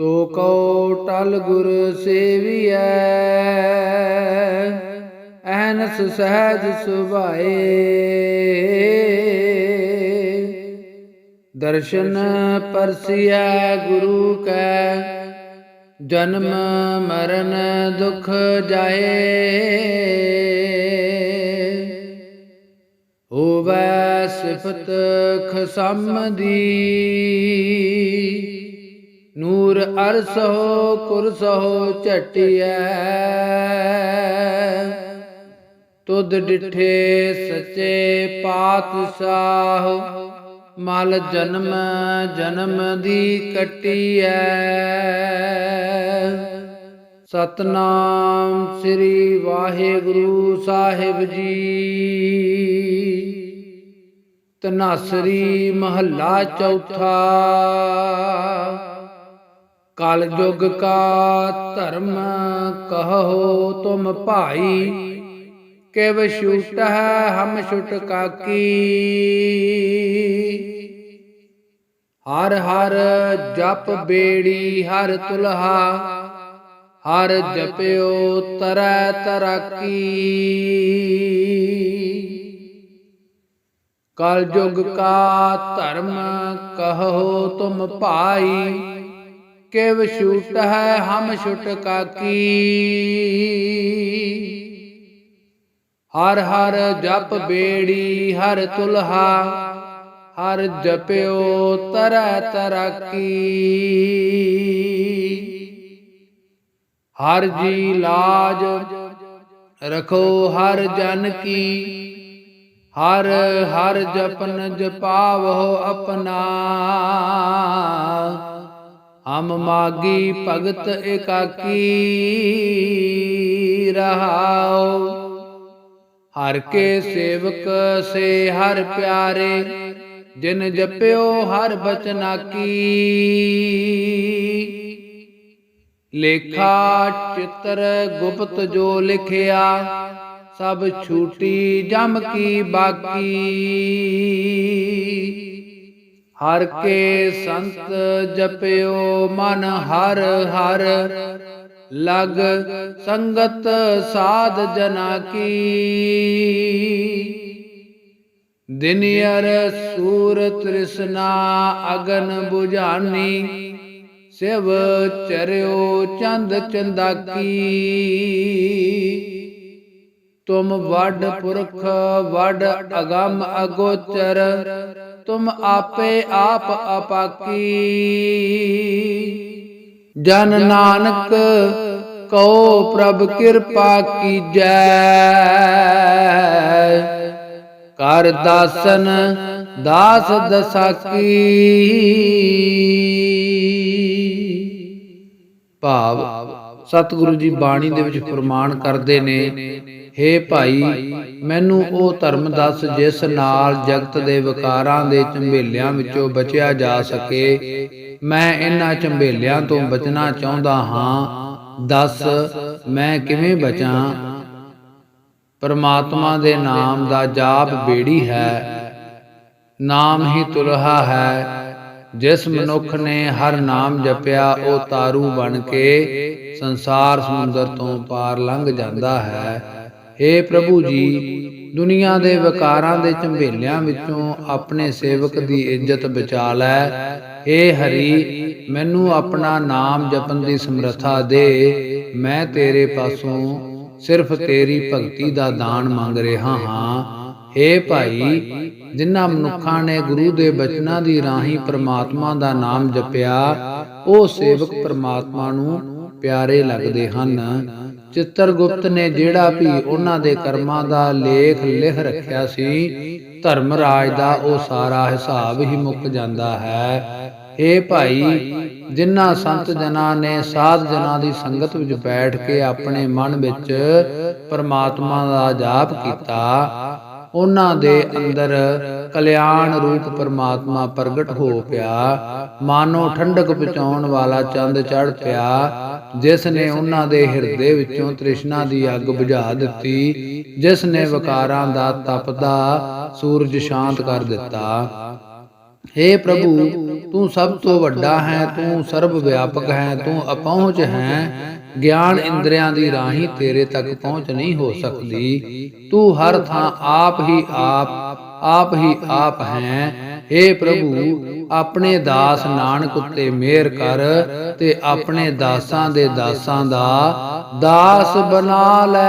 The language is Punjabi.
ਸੋ ਕਉ ਟਲ ਗੁਰ ਸੇਵੀਐ, ਐਨਸ ਸਹਿਜ ਸੁਭਾਏ। ਦਰਸ਼ਨ ਪਰਸਿਐ ਗੁਰੂ ਕੈ, ਜਨਮ ਮਰਨ ਦੁਖ ਜਾਏ। ਹੋਵੇ ਸਿਫਤ ਖਸਮ ਦੀ ਨੂਰ ਅਰਸੋ ਕੁਰਸੋ ਝਟਿਐ। ਤੁਧ ਡਿਠੇ ਸੱਚੇ ਪਾਤਸ਼ਾਹ, ਮਲ ਜਨਮ ਜਨਮ ਦੀ ਕਟਿਐ। ਸਤਨਾਮ ਸ੍ਰੀ ਵਾਹਿਗੁਰੂ ਸਾਹਿਬ ਜੀ। ਤਨਾਸਰੀ ਮਹੱਲਾ ਚੌਥਾ। ਕਲ ਯੁਗ ਕਾ ਧਰਮ ਕਹੋ ਤੁਮ ਭਾਈ, ਕਿਵ ਛੂਟ ਹੈ ਹਮ ਛੁਟ ਕਾਕੀ। ਹਰ ਹਰ ਜਪ ਬੇੜੀ, ਹਰ ਤੁਲਹਾ, ਹਰ ਜਪਿਓ ਤਰੈ ਤਰਾਕੀ। ਕਲ ਯੁਗ ਕਾ ਧਰਮ ਕਹੋ ਤੁਮ ਭਾਈ ਕਿਵ ਛੂਟ ਹੈ ਹਮ ਛੁਟ ਕਾਕੀ। ਹਰ ਹਰ ਜਪ ਬੇੜੀ, ਹਰ ਤੁਲਹਾ, ਹਰ ਜਪਿਓ ਤਰੈ ਤਰਾਕੀ। ਹਰ ਜੀ ਲਾਜ ਰਖੋ ਹਰ ਜਨ ਕੀ, ਹਰ ਹਰ ਜਪਨ ਜਪਾਵੋ ਆਪਣਾ ਹਮ ਮਾਗੀ ਭਗਤ ਇਕਾਕੀ ਰਹਾਉ। ਹਰ ਕੇ ਸੇਵਕ ਸੇ ਹਰ ਪਿਆਰੇ, ਜਿਨ ਜਪਿਓ ਹਰ ਬਚਨਾ ਕੀ ਲੇਖਾ ਚਿੱਤਰ ਗੁਪਤ ਜੋ ਲਿਖਿਆ, ਸਭ ਛੂਟੀ ਜਮ ਕੀ ਬਾਕੀ। ਹਰ ਕੇ ਸੰਤ ਜਪਿਓ ਮਨ ਹਰ ਹਰ ਲਗ ਸੰਗਤ ਸਾਧ ਜਨਾ ਕੀ। ਦਿਨ ਅਰ ਸੂਰ ਤ੍ਰਿਸ਼ਨਾ ਅਗਨ 부ਝਾਨੀ ਸਿਵ ਚਰਿਓ ਚੰਦ ਚੰਦਾਕੀ ਤੁਮ ਵੱਡ ਪੁਰਖ, ਵੱਡ ਅਗੰਮ ਅਗੋਚਰ, ਤੁਮ ਆਪੇ ਆਪ ਅਪਾਕੀ। ਜਨ ਨਾਨਕ, ਕਉ ਪ੍ਰਭ ਕਿਰਪਾ ਕੀਜੈ। ਕਰ ਦਾਸਨ, ਦਾਸ ਦਸਾਕੀ। ਭਾਵ, ਸਤਿਗੁਰੂ ਜੀ ਬਾਣੀ ਦੇ ਵਿੱਚ ਫਰਮਾਨ ਕਰਦੇ ਨੇ ਹੇ ਭਾਈ, ਮੈਨੂੰ ਉਹ ਧਰਮ ਦੱਸ ਜਿਸ ਨਾਲ ਜਗਤ ਦੇ ਵਿਕਾਰਾਂ ਦੇ ਝੰਬੇਲਿਆਂ ਵਿੱਚੋਂ ਬਚਿਆ ਜਾ ਸਕੇ। ਮੈਂ ਇਹਨਾਂ ਝੰਬੇਲਿਆਂ ਤੋਂ ਬਚਣਾ ਚਾਹੁੰਦਾ ਹਾਂ। ਦੱਸ, ਮੈਂ ਕਿਵੇਂ ਬਚਾਂ? ਪਰਮਾਤਮਾ ਦੇ ਨਾਮ ਦਾ ਜਾਪ ਬੇੜੀ ਹੈ। ਨਾਮ ਹੀ ਤੁਲਹਾ ਹੈ। ਜਿਸ ਮਨੁੱਖ ਨੇ ਹਰ ਨਾਮ ਜਪਿਆ, ਉਹ ਤਾਰੂ ਬਣ ਕੇ ਸੰਸਾਰ ਸਮੁੰਦਰ ਤੋਂ ਪਾਰ ਲੰਘ ਜਾਂਦਾ ਹੈ। ਏ ਪ੍ਰਭੂ ਜੀ, ਦੁਨੀਆ ਦੇ ਵਿਕਾਰਾਂ ਦੇ ਝੰਬੇਲਿਆਂ ਵਿੱਚੋਂ ਆਪਣੇ ਸੇਵਕ ਦੀ ਇੱਜ਼ਤ ਬਚਾ ਲੈ। ਏ ਹਰੀ, ਮੈਨੂੰ ਆਪਣਾ ਨਾਮ ਜਪਣ ਦੀ ਸਮਰੱਥਾ ਦੇ। ਮੈਂ ਤੇਰੇ ਪਾਸੋਂ ਸਿਰਫ ਤੇਰੀ ਭਗਤੀ ਦਾ ਦਾਨ ਮੰਗ ਰਿਹਾ ਹਾਂ। ਏ ਭਾਈ, ਜਿਨ੍ਹਾਂ ਮਨੁੱਖਾਂ ਨੇ ਗੁਰੂ ਦੇ ਬਚਨਾਂ ਦੀ ਰਾਹੀਂ ਪ੍ਰਮਾਤਮਾ ਦਾ ਨਾਮ ਜਪਿਆ, ਉਹ ਸੇਵਕ ਪ੍ਰਮਾਤਮਾ ਨੂੰ ਪਿਆਰੇ ਲੱਗਦੇ ਹਨ। ਚਿੱਤਰਗੁਪਤ ਨੇ ਜਿਹੜਾ ਵੀ ਉਹਨਾਂ ਦੇ ਕਰਮਾਂ ਦਾ ਲੇਖ ਲਿਖ ਰੱਖਿਆ ਸੀ ਧਰਮ ਰਾਜ ਦਾ ਉਹ ਸਾਰਾ ਹਿਸਾਬ ਹੀ ਮੁੱਕ ਜਾਂਦਾ ਹੈ। ਏ ਭਾਈ, ਜਿਨ੍ਹਾਂ ਸੰਤ ਜਨਾਂ ਨੇ ਸਾਧ ਜਨਾਂ ਦੀ ਸੰਗਤ ਵਿੱਚ ਬੈਠ ਕੇ ਆਪਣੇ ਮਨ ਵਿੱਚ ਪਰਮਾਤਮਾ ਦਾ ਜਾਪ ਕੀਤਾ, ਉਹਨਾਂ ਦੇ ਅੰਦਰ ਕਲਿਆਣ ਰੂਪ ਪਰਮਾਤਮਾ ਪ੍ਰਗਟ ਹੋ ਪਿਆ, ਮਾਨੋ ਠੰਡਕ ਪਹੁੰਚਾਉਣ ਵਾਲਾ ਚੰਦ ਚੜ ਪਿਆ ਜਿਸ ਨੇ ਉਹਨਾਂ ਦੇ ਹਿਰਦੇ ਵਿੱਚੋਂ ਤ੍ਰਿਸ਼ਨਾ ਦੀ ਅੱਗ ਬੁਝਾ ਦਿੱਤੀ, ਜਿਸ ਨੇ ਵਿਕਾਰਾਂ ਦਾ ਤਪਦਾ ਸੂਰਜ ਸ਼ਾਂਤ ਕਰ ਦਿੱਤਾ। हे ਪ੍ਰਭੂ, ਤੂੰ ਸਭ ਤੋਂ ਵੱਡਾ ਹੈ, ਤੂੰ ਸਰਬ ਵਿਆਪਕ ਹੈ, ਤੂੰ ਅਪਹੁੰਚ ਹੈ। ਗਿਆਨ ਇੰਦਰੀਆਂ ਦੀ ਰਾਹੀਂ ਤੇਰੇ ਤੱਕ ਪਹੁੰਚ ਨਹੀਂ ਹੋ ਸਕਦੀ। ਤੂੰ ਹਰ ਥਾਂ ਆਪ ਹੀ ਆਪ ਆਪ ਹੀ ਆਪ ਹੈ। ਏ ਪ੍ਰਭੂ, ਆਪਣੇ ਦਾਸ ਨਾਨਕ ਉੱਤੇ ਮਿਹਰ ਕਰ ਤੇ ਆਪਣੇ ਦਾਸਾਂ ਦੇ ਦਾਸਾਂ ਦਾ ਦਾਸ ਬਣਾ ਲੈ।